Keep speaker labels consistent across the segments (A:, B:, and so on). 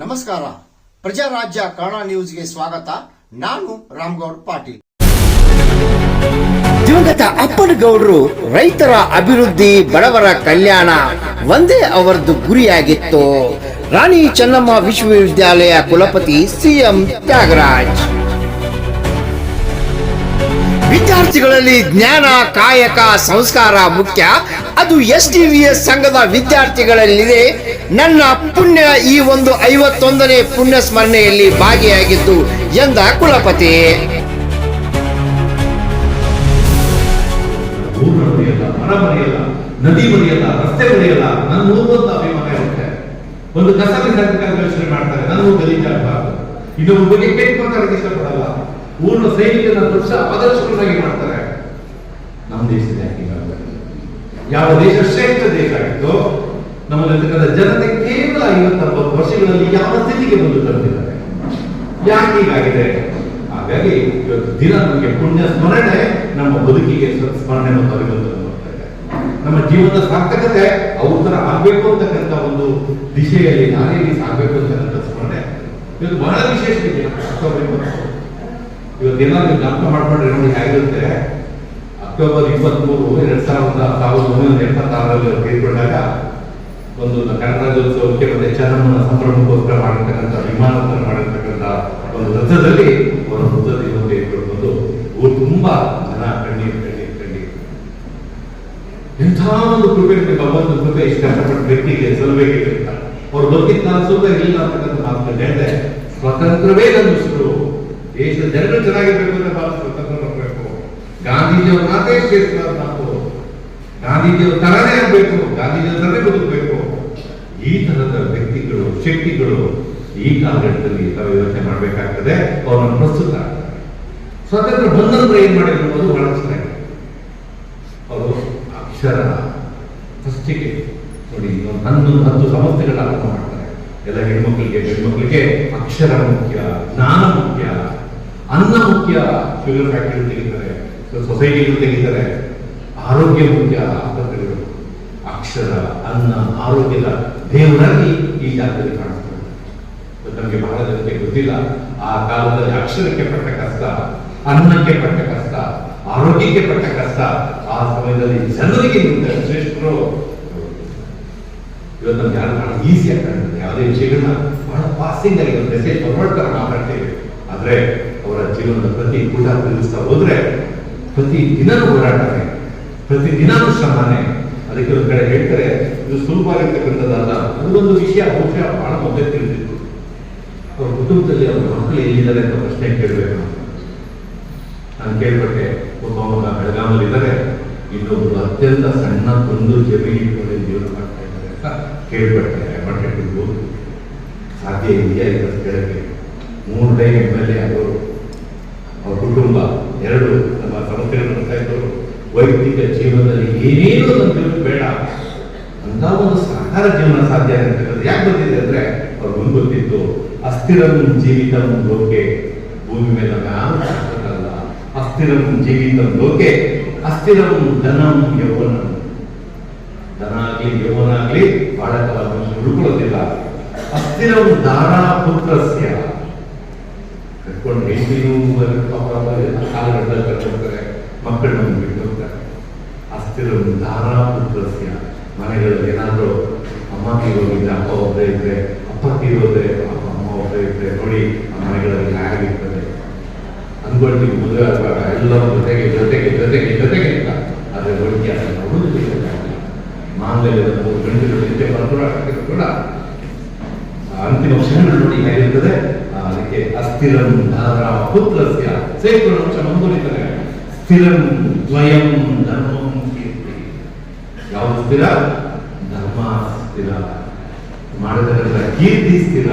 A: ನಮಸ್ಕಾರ. ಪ್ರಜಾರಾಜ್ಯ ಕನ್ನಡ ನ್ಯೂಸ್ಗೆ ಸ್ವಾಗತ. ನಾನು ರಾಮ್ಗೌಡ್ ಪಾಟೀಲ್.
B: ದಿವಂಗತ ಅಪ್ಪನಗೌಡರು ರೈತರ ಅಭಿವೃದ್ಧಿ, ಬಡವರ ಕಲ್ಯಾಣ ಒಂದೇ ಅವರದ್ದು ಗುರಿಯಾಗಿತ್ತು. ರಾಣಿ ಚೆನ್ನಮ್ಮ ವಿಶ್ವವಿದ್ಯಾಲಯ ಕುಲಪತಿ ಸಿಎಂ ತ್ಯಾಗರಾಜ್. ವಿದ್ಯಾರ್ಥಿಗಳಲ್ಲಿ ಜ್ಞಾನ, ಕಾಯಕ, ಸಂಸ್ಕಾರ ಮುಖ್ಯ. ಅದು ಎಸ್ ಡಿ ವಿ ಎಸ್ ಸಂಘದ ವಿದ್ಯಾರ್ಥಿಗಳಲ್ಲಿದೆ. ನನ್ನ ಪುಣ್ಯ ಈ ಒಂದು ಐವತ್ತೊಂದನೇ ಪುಣ್ಯ ಸ್ಮರಣೆಯಲ್ಲಿ ಭಾಗಿಯಾಗಿದ್ದು ಎಂದ ಕುಲಪತಿ.
C: ನದಿ ಬರೆಯಲ್ಲ ರಸ್ತೆ ನನ್ನ ಊರು ಅಭಿಮಾನ ಇರುತ್ತೆ. ಒಂದು ಕಸ ಬಿಸಾಕ ಯೋಚನೆ ಮಾಡ್ತಾರೆ. ನನ್ನ ಗಲೀಜಾಗಬಾರ್ದು. ಇನ್ನೊಬ್ಬ ಬಗ್ಗೆ ಕೆಟ್ಟ ಮಾತಾಡಕ್ಕೆ ಇಷ್ಟಪಡಲ್ಲ ಊರಿನ ಸೈನಿಕನ ದೃಶ್ಯ ಆದರ್ಶಗಳಾಗಿ ಮಾಡ್ತಾರೆ. ನಮ್ಮ ದೇಶದ? ಯಾವ ದೇಶ ಶ್ರೇಷ್ಠ ದೇಶ ಆಗಿತ್ತು, ನಮ್ಮಲ್ಲಿರ್ತಕ್ಕಂಥ ಜನತೆ ಕೇವಲ ಐವತ್ತೊಂಬತ್ತು ವರ್ಷಗಳಲ್ಲಿ ಯಾವ ಸ್ಥಿತಿಗೆ ಬಂದು ತಲುಪಿದ್ದಾರೆ? ಯಾಕೆ ಹೀಗಾಗಿದೆ? ಹಾಗಾಗಿ ಇವತ್ತು ದಿನ ನಮಗೆ ಪುಣ್ಯ ಸ್ಮರಣೆ ನಮ್ಮ ಬದುಕಿಗೆ ಸ್ಮರಣೆ ಮತ್ತು ನಮ್ಮ ಜೀವನದ ಸಾರ್ಥಕತೆ ಅವ್ರ ತರ ಆಗ್ಬೇಕು ಅಂತಕ್ಕಂಥ ಒಂದು ದಿಶೆಯಲ್ಲಿ ನಾನೇ ಸಾಗಬೇಕು ಅಂತಕ್ಕಂಥ ಸ್ಮರಣೆ. ಇದು ಬಹಳ ವಿಶೇಷ ಇದೆ. ಇವತ್ತೇನಾದ್ರು ಜ್ಞಾಪಕ ಮಾಡ್ಕೊಂಡ್ರೆ ನೋಡಿ ಹೇಗಿರುತ್ತೆ? ಅಕ್ಟೋಬರ್ ಇಪ್ಪತ್ಮೂರು ಎರಡ್ ಸಾವಿರದ ಸಾವಿರದ ಒಂಬೈನೂರ ಎಪ್ಪತ್ತಾರರಲ್ಲಿ ತೀರ್ಕೊಂಡಾಗ ಒಂದು ಕನ್ನಡ ರಾಜ್ಯೋತ್ಸವಕ್ಕೆ ಮತ್ತೆ ಚರಣ ಸಂಭ್ರಮಕ್ಕೋಸ್ಕರ ಮಾಡಿರ್ತಕ್ಕಂಥ ವಿಮಾನೋತ್ತರ ಮಾಡಿರ್ತಕ್ಕಂಥ ಒಂದು ರಥದಲ್ಲಿ ಅವರ ವೃತ್ತದಲ್ಲಿ ಒಂದು ಇಟ್ಕೊಂಡು ಊರು ತುಂಬಾ ಜನ ಕಣ್ಣೀರು ಕಣ್ಣೀರು ಕಣ್ಣೀರು. ಎಂಥ ಒಂದು ಕೃಪೆ ಒಂದು ಕೃಪೆ ಇಷ್ಟು ಕಷ್ಟಪಟ್ಟ ವ್ಯಕ್ತಿಗೆ ಸಲ್ಲಬೇಕಿದೆ ಅಂತ ಅವ್ರು ಬದುಕಿದ ನಾನು ಸುಖ ಇಲ್ಲ ಅಂತಕ್ಕಂಥ ಮಾತುಕತೆ ಹೇಳಿದೆ ಸ್ವತಂತ್ರವೇ ನನ್ನ ಉಸಿರು. ದೇಶದ ಜನರು ಚೆನ್ನಾಗಿರ್ಬೇಕು ಅಂತ ಭಾವಿಸ್ಬೇಕು ಗಾಂಧೀಜಿಯವ್ರ ಮಾತೇ ಶ್ರೇಷ್ಠ ಮಾತು ಗಾಂಧೀಜಿಯವ್ರ ತರನೇ ಆಗ್ಬೇಕು. ಗಾಂಧೀಜಿಯವ್ರ ತರನೇ ಬದುಕಬೇಕು. ಈ ತರದ ವ್ಯಕ್ತಿಗಳು, ಶಕ್ತಿಗಳು ಈ ಕಾಲಘಟ್ಟದಲ್ಲಿ ತಾವು ಯೋಚನೆ ಮಾಡಬೇಕಾಗ್ತದೆ. ಅವ್ರನ್ನ ಪ್ರಸ್ತುತ ಸ್ವಾತಂತ್ರ್ಯ ಬಂದಂತ್ರ ಏನ್ ಮಾಡಿದ್ರು? ಅನ್ನೋದು ಬಹಳ ಚೆನ್ನಾಗಿ ಅವರು ಅಕ್ಷರ ಫಸ್ಟಿಗೆ ನೋಡಿ ಹನ್ನೊಂದು, ಹತ್ತು ಸಂಸ್ಥೆಗಳ ಆರಂಭ ಮಾಡ್ತಾರೆ. ಎಲ್ಲ ಹೆಣ್ಮಕ್ಳಿಗೆ ಹೆಣ್ಮಕ್ಳಿಗೆ ಅಕ್ಷರ ಮುಖ್ಯ, ಜ್ಞಾನ ಮುಖ್ಯ. ಅನ್ನ ಮುಖ್ಯ ಶುಗರ್ ಫ್ಯಾಕ್ಟರಿ ತೆಗಿತಾರೆ ಸೊಸೈಟಿಗಳು ತೆಗಿತಾರೆ, ಆರೋಗ್ಯ ಮುಖ್ಯ ಆಸ್ಪತ್ರೆಗಳು. ಅಕ್ಷರ, ಅನ್ನ, ಆರೋಗ್ಯದ ದೇವರಾಗಿ ಈ ಜಾಗದಲ್ಲಿ ಕಾಣಿಸ್ತಾರೆ ನಮಗೆ ಬಹಳ ಜನಕ್ಕೆ ಗೊತ್ತಿಲ್ಲ, ಆ ಕಾಲದಲ್ಲಿ ಅಕ್ಷರಕ್ಕೆ ಪಟ್ಟ ಕಷ್ಟ, ಅನ್ನಕ್ಕೆ ಪಟ್ಟ ಕಷ್ಟ, ಆರೋಗ್ಯಕ್ಕೆ ಪಟ್ಟ ಕಷ್ಟ, ಆ ಸಮಯದಲ್ಲಿ ಜನರಿಗೆ ಶ್ರೇಷ್ಠರು, ಇವತ್ತು ನಮ್ಗೆ ಯಾರು ಬಹಳ ಈಸಿಯಾಗಿ ಆಗಿ ಕಾಣ್ತದೆ ಯಾವುದೇ ವಿಷಯಗಳನ್ನ ಬಹಳ ಪಾಸಿಂಗ್ ಆಗಿ ಮೆಸೇಜ್ ಫಾರ್ವರ್ಡ್ ತರ ಮಾತಾಡ್ತೇವೆ ಆದ್ರೆ ಅವರ ಜೀವನದ ಪ್ರತಿ ಪೂಜಾ ತಿಳಿಸ್ತಾ ಹೋದ್ರೆ ಪ್ರತಿ ದಿನನೂ ಹೋರಾಟನೇ, ಪ್ರತಿ ದಿನನೂ ಶ್ರಮನೇ. ಅದಕ್ಕೆ ಒಂದು ಕಡೆ ಹೇಳ್ತಾರೆ, ಇದು ಸುಲಭ ಆಗಿರ್ತಕ್ಕಂಥದ್ದಲ್ಲ ಅದೊಂದು ವಿಷಯ ಬಹುಶಃ ಬಹಳ ಮೊದಲೇ ತಿಳಿದಿತ್ತು. ಅವ್ರ ಕುಟುಂಬದಲ್ಲಿ ಅವ್ರ ಮಕ್ಕಳು ಎಲ್ಲಿದ್ದಾರೆ ಅಂತ ಪ್ರಶ್ನೆ ಕೇಳಬೇಕು. ನಾನು ಕೇಳ್ಪಟ್ಟೆ, ಒಬ್ಬ ಮಗ ಬೆಳಗಾವಲ್ಲಿ ಇದ್ದಾರೆ. ಅತ್ಯಂತ ಸಣ್ಣ ಒಂದು ಜಮೀನು ಜೀವನ ಮಾಡ್ತಾ ಇದ್ದಾರೆ ಅಂತ ಕೇಳ್ಪಟ್ಟೆ ಮಟ್ಟಿದ್ದು ಸಾಧ್ಯ ಇದೆಯಾ ಕೇಳಕ್ಕೆ? ಮೂರು ಟೈಮ್ ಎಂ ಎಲ್ ಎ ಅವ್ರ ಕುಟುಂಬ ಎರಡು ನಮ್ಮ ಸಂಸ್ಥೆಗಳು ಬರ್ತಾ ಇದ್ದವರು ವೈಯಕ್ತಿಕ ಜೀವನದಲ್ಲಿ ಏನೇನು ನಮ್ಗೆ ಬೇಡ. ಅಂತ ಒಂದು ಸಾಕಾರ ಜೀವನ ಸಾಧ್ಯ ಅಂತಕ್ಕಂಥದ್ದು ಯಾಕೆ ಬಂದಿದೆ ಅಂದ್ರೆ ಅವ್ರಿಗೆ ಒಂದು ಗೊತ್ತಿತ್ತು ಅಸ್ಥಿರಂ ಜೀವಿತಂ ಲೋಕೆ. ಭೂಮಿ ಮೇಲೆ ಅಲ್ಲ ಅಸ್ಥಿರಂ ಜೀವಿತಂ ಲೋಕೆ. ಅಸ್ಥಿರಂ ಧನಂ ಯೌವನ. ಧನ ಆಗ್ಲಿ ಯೌವನ ಆಗ್ಲಿ ಬಾಳಕಾಲ ಉಳ್ಕೊಳ್ಳೋದಿಲ್ಲ ಅಸ್ಥಿರಂ ದಾರಾ ಪುತ್ರಸ್ಯ. ಕರ್ಕೊಂಡು ಹೆಂಡಿನೂ ಪಾಪ ಕಾಲಗಟ್ಟಲ್ಲಿ ಕರ್ಕೊಳ್ತಾರೆ ಮಕ್ಕಳನ್ನ ಬಿಟ್ಟು ಹೋಗ್ತಾರೆ. ಅಸ್ಥಿರ ದಾರಾ ಪುತ್ರಸ್ಯ ಮನೆಗಳಲ್ಲಿ ಏನಾದರೂ ಅಮ್ಮ ತೀರೋಗಿದ್ರೆ ಅಪ್ಪ ಒಬ್ಬರೇ ಇದ್ರೆ ಅಪ್ಪ ತೀರೋದ್ರೆ ಅಪ್ಪ, ಅಮ್ಮ ಒಬ್ಬರೇ ಇದ್ರೆ ನೋಡಿ ಆ ಮನೆಗಳಲ್ಲಿ ಹೇಗಿರ್ತದೆ. ಅನ್ಕೊಳ್ತೀವಿ ಮದುವೆ ಆಗುವಾಗ ಎಲ್ಲರ ಜೊತೆಗೆ ಜೊತೆಗೆ ಜೊತೆಗೆ ಜೊತೆಗೆ ಅಂತ. ಆದರೆ ಒಟ್ಟಿಗೆ ಅದನ್ನು ನೋಡುವುದಿಲ್ಲ ಮಾಂಗಲ್ಯದ ಮೂರು ಗಂಟೆಗಳು ನಿತ್ಯ ಬರಬರಾಟ ಕೂಡ. ಅಂತಿಮ ಕ್ಷಣಗಳು ನೋಡಿ ಹೇಗಿರ್ತದೆ. ಆ, ಅದಕ್ಕೆ ಅಸ್ಥಿರಂ ಪುತ್ರಸ್ಯ. ಸೇರ್ಕೊಂಡು ಅಂಶ ಮುಂದುವರಿತಾರೆ ಸ್ಥಿರಂ ದ್ವಯಂ ಧರ್ಮಂ ಕೀರ್ತಿ. ಯಾವುದು ಸ್ಥಿರ? ಧರ್ಮ ಸ್ಥಿರ. ಮಾಡಿದರೆ ಕೀರ್ತಿ ಸ್ಥಿರ.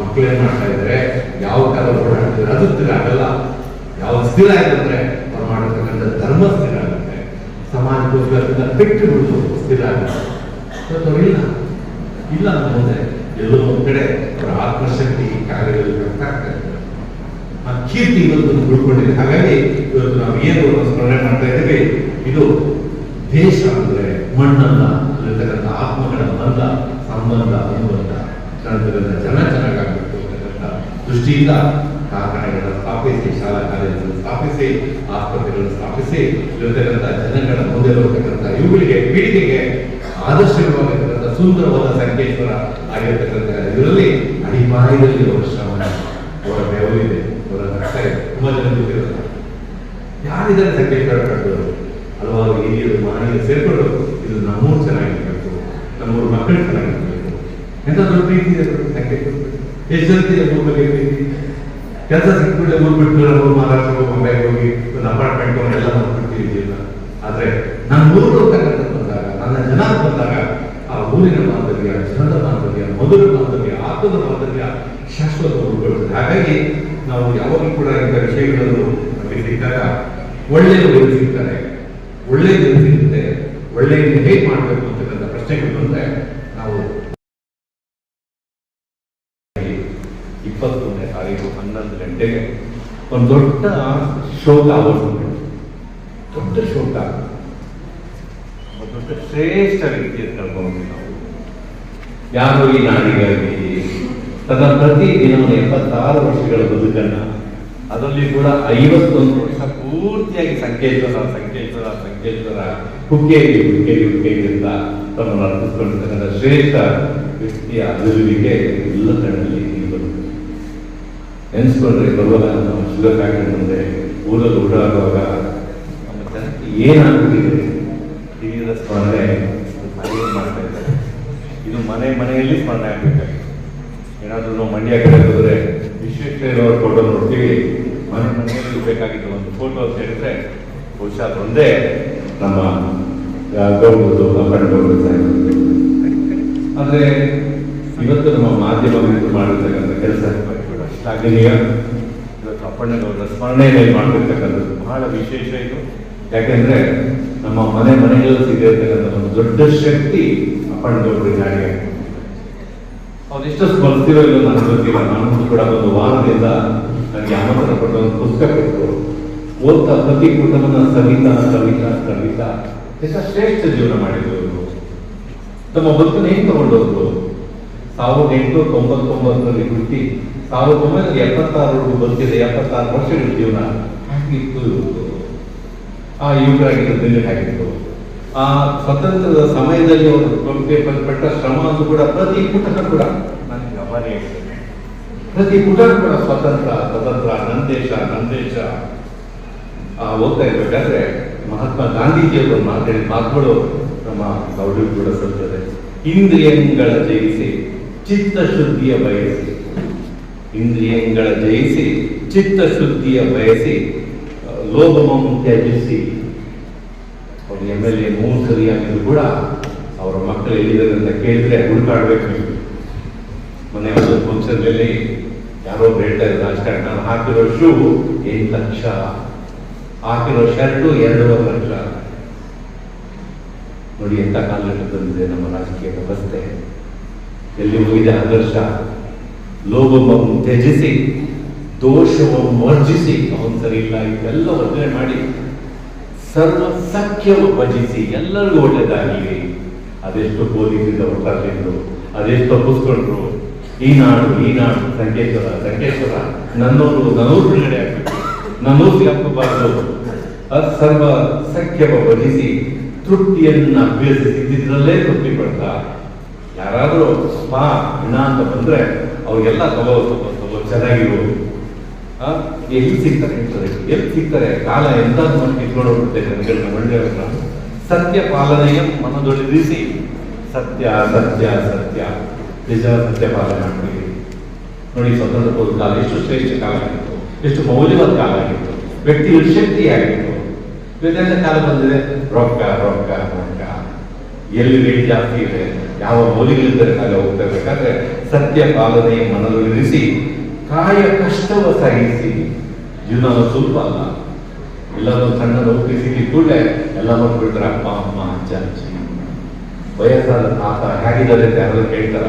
C: ಮಕ್ಕಳೇನ್ ಮಾಡ್ತಾ ಇದ್ರೆ? ಯಾವ ಕಾಲ ಓಡಾಡ್ತಿದ್ರೆ? ಅದು ಸ್ಥಿರ ಆಗಲ್ಲ. ಯಾವ ಸ್ಥಿರ ಆಯ್ತಂದ್ರೆ ಅವ್ರು ಮಾಡಿರ್ತಕ್ಕಂಥ ಧರ್ಮ ಸ್ಥಿರ ಆಗುತ್ತೆ. ಸಮಾಜಕ್ಕೋಸ್ಕರ ಬಿಡುದು ಸ್ಥಿರ ಆಗುತ್ತೆ. ಸೊ ಇಲ್ಲ. ಇಲ್ಲ ಮುಂದೆ ಎಲ್ಲೋ ಒಂದ್ ಕಡೆ ಅವರ ಆತ್ಮಶಕ್ತಿ ಇದ್ದಾರೆ ಆ ಕೀರ್ತಿ ಇವತ್ತು ಉಳ್ಕೊಂಡಿದೆ. ಹಾಗಾಗಿ ಇವತ್ತು ನಾವು ಏನು ಸ್ಮರಣೆ ಮಾಡ್ತಾ ಇದ್ದೇವೆ, ಇದು ದೇಶ ಅಂದ್ರೆ ಮಣ್ಣಲ್ಲ, ಅಲ್ಲಿರ್ತಕ್ಕಂಥ ಆತ್ಮಗಳ ಬಂಧ ಸಂಬಂಧ ಅನುಬಂಧ ನಂತರದ ಜನ ಚೆನ್ನಾಗಾಗಬೇಕು ದೃಷ್ಟಿಯಿಂದ ಕಾರ್ಖಾನೆಗಳನ್ನು ಸ್ಥಾಪಿಸಿ, ಶಾಲಾ ಕಾಲೇಜುಗಳನ್ನು ಸ್ಥಾಪಿಸಿ, ಆಸ್ಪತ್ರೆಗಳನ್ನು ಸ್ಥಾಪಿಸಿ ಇರತಕ್ಕಂಥ ಜನಗಳ ಮುಂದೆ ಬರತಕ್ಕಂಥ ಇವುಗಳಿಗೆ, ಪೀಳಿಗೆಗೆ ಆದರ್ಶವಾಗಿರ್ತಕ್ಕಂಥ ಸುಂದರವಾದ ಸಂಕೇಶ್ವರ ಆಗಿರ್ತಕ್ಕಂಥ ಇದರಲ್ಲಿ ಅಡಿಪಾಯದಲ್ಲಿ ಅವರ ಶ್ರವಣ, ಅವರ ಇದೆ ಅವರ ರಕ್ತ ಇದೆ ತುಂಬಾ ಜನ ಗೊತ್ತಿರಲ್ಲ ಯಾರಿದ್ದಾರೆ ಸಂಕೇಶ್ವರ ಕಟ್ಟೋರು ಹಲವಾರು ಹಿರಿಯರು ಮಹನೀಯರು ಸೇರ್ಕೊಂಡು ಇದು ನಮ್ಮೂರು ಚೆನ್ನಾಗಿರ್ಬೇಕು, ನಮ್ಮೂರು ಮಕ್ಕಳು ಚೆನ್ನಾಗಿರ್ಬೇಕು. ಎಂತ ದೊಡ್ಡ ಪ್ರೀತಿ ಇದೆ ಸಂಕೇಶ್ವರ? ಎಷ್ಟು ಜನತೆ ಪ್ರೀತಿ? ಕೆಲಸ ಸಿಕ್ಕಿಬಿಟ್ಟೆ ಊರು ಬಿಟ್ಟು ನಾವು ಮಹಾರಾಷ್ಟ್ರ ಮುಂಬೈಗೆ ಹೋಗಿ, ಒಂದು ಅಪಾರ್ಟ್ಮೆಂಟ್ ಎಲ್ಲ ಮಾಡ್ಬಿಡ್ತೀವಿ ಆದ್ರೆ ನನ್ನ ಊರು ಬಂದಾಗ, ನನ್ನ ಜನ ಬಂದಾಗ ಊರಿನ ಮಾಧುರ್ಯ ಜನದ ಮಾಧುರ್ಯ ಮಧುರ ಮಾಧುರ್ಯ ಆತ್ಮದ ಮಾಧುರ್ಯ ಶಾಶ್ವತ ಗುರುಗಳು. ಹಾಗಾಗಿ ನಾವು ಯಾವಾಗಲೂ ಕೂಡ ಇಂಥ ವಿಷಯಗಳನ್ನು ನಮಗೆ ಸಿಕ್ಕಾಗ ಒಳ್ಳೆಯವರು ಸಿಗ್ತಾರೆ. ಒಳ್ಳೆಯದು ಸಿಗುತ್ತೆ. ಒಳ್ಳೆಯದು ಹೇಗೆ ಮಾಡಬೇಕು ಅಂತಕ್ಕಂಥ ಪ್ರಶ್ನೆಗಳು ಬಂದರೆ ನಾವು ಇಪ್ಪತ್ತೊಂದನೇ ತಾರೀಕು ಹನ್ನೊಂದು ಗಂಟೆಗೆ ಒಂದು ದೊಡ್ಡ ಶೋಕ ಅವರು ದೊಡ್ಡ ಶೋಕ. ದೊಡ್ಡ ಶ್ರೇಷ್ಠ ವ್ಯಕ್ತಿಯನ್ನು ಕಳ್ಕೊಂಡು ಯಾರು ಈ ನಾಡಿಗಾಗಿ ತನ್ನ ಪ್ರತಿ ದಿನ ಎಪ್ಪತ್ತಾರು ವರ್ಷಗಳ ಬದುಕನ್ನ ಅದರಲ್ಲಿ ಕೂಡ ಐವತ್ತೊಂದು ವರ್ಷ ಪೂರ್ತಿಯಾಗಿ ಸಂಕೇಶ್ವರ ಸಂಕೇಶ್ವರ ಸಂಕೇಶ್ವರ ಹುಕ್ಕೇರಿ ಹುಕ್ಕೇರಿ ಹುಕ್ಕೇರಿ ಅಂತ ತಮ್ಮನ್ನು ಅರ್ಪಿಸ್ಕೊಂಡಿರ್ತಕ್ಕಂಥ ಶ್ರೇಷ್ಠ ವ್ಯಕ್ತಿಯ ಅಭಿವೃದ್ಧಿಗೆ ಎಲ್ಲ ಕಣ್ಣಲ್ಲಿ ಬರುತ್ತೆ. ನೆನೆಸ್ಕೊಂಡ್ರೆ ಬರುವಾಗ ನಮ್ಮ ಶುಗರ್ ಫ್ಯಾಕ್ಟ್ರಿ ಮುಂದೆ ಊರಲ್ಲಿ ಓಡಾಡುವಾಗ ನಮ್ಮ ಜನಕ್ಕೆ ಏನಾಗುತ್ತಿದೆ ಸ್ಮರಣೆ ಮಾಡ್ತಾ ಇದ್ದಾರೆ. ಇದು ಮನೆ ಮನೆಯಲ್ಲಿ ಸ್ಮರಣೆ ಆಗ್ಬೇಕಾಗಿದೆ ಏನಾದರೂ ಮಂಡ್ಯ ಕಡೆ ಹೋದ್ರೆ ವಿಶ್ವೇಶ್ವರಯ್ಯನವ್ರ ಫೋಟೋ ನೋಡ್ತೀವಿ. ಮನೆ ಮನೆಯಲ್ಲಿ ಬೇಕಾಗಿದ್ದ ಒಂದು ಫೋಟೋ ಅಂತ ಹೇಳಿದ್ರೆ ಬಹುಶಃ ಅದೊಂದೇ ನಮ್ಮ ಗೌರವದು ಅಪ್ಪಣ್ಣಗೌಡರು ಆದರೆ ಇವತ್ತು ನಮ್ಮ ಮಾಧ್ಯಮಗಳು ಮಾಡಿರ್ತಕ್ಕಂಥ ಕೆಲಸ ಶ್ಲಾಘನೀಯ ಇವತ್ತು ಅಪ್ಪಣ್ಣಗೌಡರ ಸ್ಮರಣೆಯಲ್ಲಿ ಮಾಡಿರ್ತಕ್ಕಂಥದ್ದು ಬಹಳ ವಿಶೇಷ ಇದು. ಯಾಕೆಂದ್ರೆ ನಮ್ಮ ಮನೆ ಮನೆಗಳಲ್ಲಿ ಸಿಗಿರ್ತಕ್ಕಂಥ ಒಂದು ದೊಡ್ಡ ಶಕ್ತಿ ಅಪ್ಪಣ್ಣಗೌಡರ ಅವನೆಷ್ಟು ಸ್ಮರಿಸ್ತಿರೋ ಇಲ್ಲ ನನಗೆ ಗೊತ್ತಿಲ್ಲ ನಾನು ಕೂಡ ಒಂದು ವಾರದಿಂದ ನನಗೆ ಆಮಂತ್ರಣ ಕೊಟ್ಟ ಒಂದು ಪುಸ್ತಕ ಇತ್ತು ಓದ್ತಾ ಪ್ರತಿ ಕುಟುಂಬನ ಸವಿತಾ ಸವಿತಾ ಸವಿತಾ ಎಷ್ಟ ಶ್ರೇಷ್ಠ ಜೀವನ ಮಾಡಿದ್ರು ಇವರು ತಮ್ಮ ಬದುಕನ್ನು ಹೇಗೆ ತಗೊಂಡೋದ್ರು? ಸಾವಿರದ ಎಂಟುನೂರ ತೊಂಬತ್ತೊಂಬತ್ತರಲ್ಲಿ ಹುಟ್ಟಿ ಸಾವಿರದ ಒಂಬೈನೂರ ಎಪ್ಪತ್ತಾರವರೆಗೂ ಬದುಕಿದೆ ಎಪ್ಪತ್ತಾರು ವರ್ಷಗಳ ಜೀವನ ಹಾಗಿತ್ತು ಆ ಯುವಕರಾಗಿದ್ದ ದಿನ ಆಗಿತ್ತು ಆ ಸ್ವತಂತ್ರದ ಸಮಯದಲ್ಲಿ ಅವರು ಪಂಕ್ತಿ ಪಟ್ಟ ಶ್ರಮ ಅಂತೂ ಕೂಡ ಪ್ರತಿ ಪುಟಕ ಕೂಡ ನನಗೆ ಅಪಾರಿ ಆಗ್ತದೆ ಪ್ರತಿ ಪುಟಕ ಕೂಡ ಸ್ವತಂತ್ರ ಸ್ವತಂತ್ರ ನನ್ನ ದೇಶ ನನ್ನ ದೇಶ. ಆ ಓದ್ತಾ ಇರ್ಬೇಕಾದ್ರೆ ಮಹಾತ್ಮ ಗಾಂಧೀಜಿಯವರು ಮಾತಾಡಿದ ಮಾತುಗಳು ನಮ್ಮ ಗೌಡರು ಕೂಡ ಸಲ್ತದೆ ಇಂದ್ರಿಯಗಳ ಜಯಿಸಿ ಚಿತ್ತಶುದ್ಧಿಯ ಬಯಸಿ. ಇಂದ್ರಿಯಗಳ ಜಯಿಸಿ ಚಿತ್ತಶುದ್ಧಿಯ ಬಯಸಿ ಆ, ಲೋಭಮಂ ತ್ಯಜಿಸಿ. ಅವ್ರು ಎಂ ಎಲ್ ಎ ಮೂರು ಸರಿ ಆಗಿದ್ರು ಕೂಡ ಅವರ ಮಕ್ಕಳು ಎಲ್ಲಿದ್ದಾರೆ ಅಂತ ಕೇಳಿದ್ರೆ ಹುಡುಕಾಡ್ಬೇಕು ಮನೆ ಒಂದು ಫಂಕ್ಷನ್ನಲ್ಲಿ ಯಾರೋ ಒಬ್ರು ಹೇಳ್ತಾ ಇದ್ರು, ರಾಜಕಾರಣ, ನಾನು ಹಾಕಿರೋ ಶೂ ಎಂಟು ಲಕ್ಷ, ಹಾಕಿರೋ ಶರ್ಟು ಎರಡೂವರೆ ಲಕ್ಷ. ನೋಡಿ ಎಂಥ ಕಾಲಕ್ಕೆ ಬಂದಿದೆ ನಮ್ಮ ರಾಜಕೀಯ ವ್ಯವಸ್ಥೆ. ಎಲ್ಲಿ ಹೋಗಿದೆ ಆದರ್ಶ? ಲೋಭವನ್ನು ತ್ಯಜಿಸಿ, ದೋಷವನ್ನು ವರ್ಜಿಸಿ, ಅವನು ಸರಿ ಇಲ್ಲ ಇವೆಲ್ಲ ವರ್ಜನೆ ಮಾಡಿ ಸರ್ವ ಸಖ್ಯವು ಭಜಿಸಿ ಎಲ್ಲರಿಗೂ ಒಳ್ಳೆಯದಾಗಲಿ. ಅದೆಷ್ಟು ಪೊಲೀಸಿಂದ ಹೊರಟಾಗಿದ್ರು ಅದೆಷ್ಟು ತಪ್ಪಿಸ್ಕೊಂಡ್ರು ಈ ನಾಡು ಈ ನಾಡು, ಸಂಕೇಶ್ವರ ಸಂಕೇಶ್ವರ ನನ್ನೂರು ನನ್ನೂರು ಬಿಡುಗಡೆ ಆಗ್ಬೇಕು. ನನ್ನೂರು ಅದು ಸರ್ವ ಸಖ್ಯವ ಭಜಿಸಿ, ತೃಪ್ತಿಯನ್ನ ಅಭ್ಯಸಿಸಿದ್ದರಲ್ಲೇ ತೃಪ್ತಿ ಪಡ್ತಾ, ಯಾರಾದರೂ ಸ್ಪಾ ಅಣ್ಣ ಅಂತ ಬಂದ್ರೆ, ಅವ್ರಿಗೆಲ್ಲ ತಗೋ ತಗೋ ತಗೋ ಚೆನ್ನಾಗಿರು. ಎಲ್ಲಿ ಸಿಗ್ತಾರೆ ಎಲ್ಲಿ ಸಿಗ್ತಾರೆ? ಕಾಲ ಎಂತ ಇಟ್ಕೊಂಡು ಇಟ್ಕೊಂಡು ಹೋಗ್ಬಿಡುತ್ತೆ ಮಂಡ್ಯ ಒಳ್ಳೆಯವ್ರನ್ನ ಸತ್ಯ ಪಾಲನೆಯ ಮನದೊಳಿರಿಸಿ ಸತ್ಯ ಸತ್ಯ ಸತ್ಯ. ನಿಜ ಸತ್ಯ ಪಾಲನೆ ಮಾಡ್ತೀವಿ. ನೋಡಿ, ಸ್ವತಂತ್ರ ಕಾಲ, ಎಷ್ಟು ಶ್ರೇಷ್ಠ ಕಾಲ ಆಗಿತ್ತು, ಎಷ್ಟು ಮೌಲ್ಯವಾದ ಕಾಲ ಆಗಿತ್ತು ವ್ಯಕ್ತಿಯ ಶಕ್ತಿ ಆಗಿತ್ತು ಇವತ್ತೆಲ್ಲ ಕಾಲ ಬಂದಿದೆ, ರೊಕ್ಕ ರೊಕ್ಕ ರೊಕ್ಕ. ಎಲ್ಲಿ ರೇಟ್ ಜಾಸ್ತಿ ಇದೆ, ಯಾವ ಮೌಲ್ಯಗಳಿದ್ದರೆ ಕಾಲ ಹೋಗ್ತಾ ಸತ್ಯ ಪಾಲನೆಯ ಮನದೊಳಿರಿಸಿ ಕಾಯ ಕಷ್ಟವ ಸಹಿಸಿ ಜೀವನ ಸುಲಭ ಅಲ್ಲ. ಎಲ್ಲರೂ ಸಣ್ಣ ನೌಕರಿ ಸಿಕ್ಕಿ ಕೂಡಲೇ ಎಲ್ಲ ಬಂದ್ಬಿಟ್ರೆ ಅಪ್ಪ, ಅಮ್ಮ, ಅಜ್ಜ, ಅಜ್ಜಿ. ವಯಸ್ಸಾದ ತಾತ ಹೇಗಿದ್ದಾರೆ ಅಂತ ಯಾರು ಕೇಳ್ತಾರ?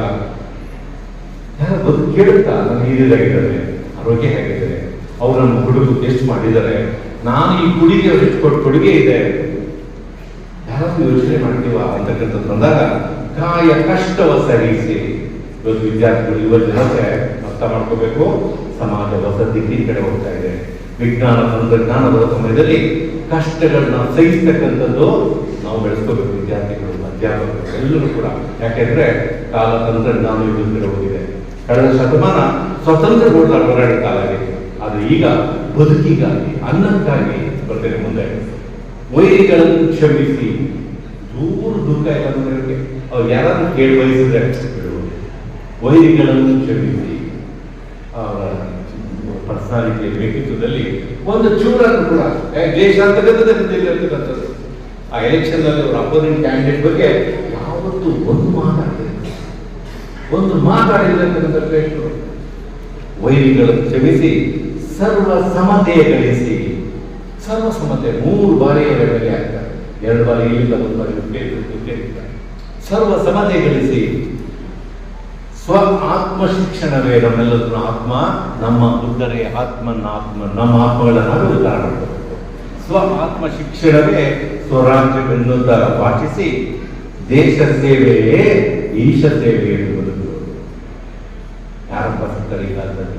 C: ಯಾರು ಕೇಳುತ್ತಾ? ನನ್ನ ಹಿರಿಯರಾಗಿದ್ದಾರೆ ಆರೋಗ್ಯ ಹೇಗಿದ್ದಾರೆ ಅವ್ರು ನಮ್ಮ ಹುಡುಗರು ಎಷ್ಟು ಮಾಡಿದ್ದಾರೆ, ನಾನು ಈ ಕುಡಿಗೆ ಎಷ್ಟು ಕೊಟ್ಟು ಕೊಡುಗೆ ಇದೆ. ಯಾರಾದ್ರೂ ಯೋಚನೆ ಮಾಡ್ತೀವ ಅಂತಕ್ಕಂಥದ್ದು ಬಂದಾಗ ಕಾಯ ಕಷ್ಟವ ಸರಿಸಿ. ಇವತ್ತು ವಿದ್ಯಾರ್ಥಿಗಳು ಯುವ ಜನತೆ ಅರ್ಥ ಮಾಡ್ಕೋಬೇಕು, ಸಮಾಜ ವಸತಿ ಈ ಕಡೆ ಹೋಗ್ತಾ ಇದೆ. ವಿಜ್ಞಾನ ತಂತ್ರಜ್ಞಾನದ ಸಮಯದಲ್ಲಿ ಕಷ್ಟಗಳನ್ನ ಸಹಿಸ್ತಕ್ಕಂಥದ್ದು ನಾವು ಬೆಳೆಸ್ಕೋಬೇಕು ವಿದ್ಯಾರ್ಥಿಗಳು, ಅಧ್ಯಾಪಕರು ಎಲ್ಲರೂ ಕೂಡ. ಯಾಕೆಂದ್ರೆ ಕಾಲ ತಂತ್ರಜ್ಞಾನ ಯುದ್ಧ ಹೋಗಿದೆ. ಕಳೆದ ಶತಮಾನ ಸ್ವತಂತ್ರ ಹೋರಾಟ ಕಾಲ ಆಗಿತ್ತು ಆದ್ರೆ ಈಗ ಬದುಕಿಗಾಗಿ, ಅನ್ನಕ್ಕಾಗಿ ಬರ್ತೇನೆ ಮುಂದೆ. ವೈರಿಗಳನ್ನು ಕ್ಷಮಿಸಿ. ದೂರ ದುಃಖ ಇಲ್ಲ ಅವ್ರು ಯಾರಾದ್ರೂ ಕೇಳಿ ಬಯಸಿದ್ರೆ. ವೈರಿಗಳನ್ನು ಕ್ಷಮಿಸಿ. ಪರ್ಸನಾಲಿಟಿ ವ್ಯಕ್ತಿತ್ವದಲ್ಲಿ ಒಂದು ಚೂರನ್ನು ಕೂಡ ದೇಶ ಅಂತಕ್ಕಂಥದ್ದು ಆ ಎಲೆಕ್ಷನ್ ಅಲ್ಲಿ ಅವರ ಅಪೋನೆಂಟ್ ಕ್ಯಾಂಡಿಡೇಟ್ ಬಗ್ಗೆ ಯಾವತ್ತು ಒಂದು ಮಾತಾಡಿದೆ ಒಂದು ಮಾತಾಡಿರ್ತಕ್ಕಂಥ ವೈರಿಗಳನ್ನು ಕ್ಷಮಿಸಿ, ಸರ್ವ ಸಮತೆಯ ಗಳಿಸಿ. ಸರ್ವ ಸಮತೆ ಮೂರು ಬಾರಿ ಎರಡನೇ ಆಗ್ತಾರೆ ಎರಡು ಬಾರಿ ಇಲ್ಲಿಂದ ಒಂದು ಬಾರಿ ಸರ್ವ ಸಮತೆ ಗಳಿಸಿ. ಆತ್ಮ ಶಿಕ್ಷಣವೇ ನಮ್ಮೆಲ್ಲರ ಆತ್ಮ, ನಮ್ಮ ಉದ್ದರೆ ಆತ್ಮನ ಆತ್ಮ ನಮ್ಮ ಆತ್ಮಗಳನ್ನು ಮಾಡಬೇಕು ಸ್ವ ಆತ್ಮ ಶಿಕ್ಷಣವೇ ಸ್ವರಾಜ್ಯವೆನ್ನುತ್ತ ವಾಚಿಸಿ ದೇಶ ಸೇವೆಯೇ ಈಶ ಸೇವೆ ಯಾರ ಯಾರಪ್ಪ ಕಾಲದಲ್ಲಿ?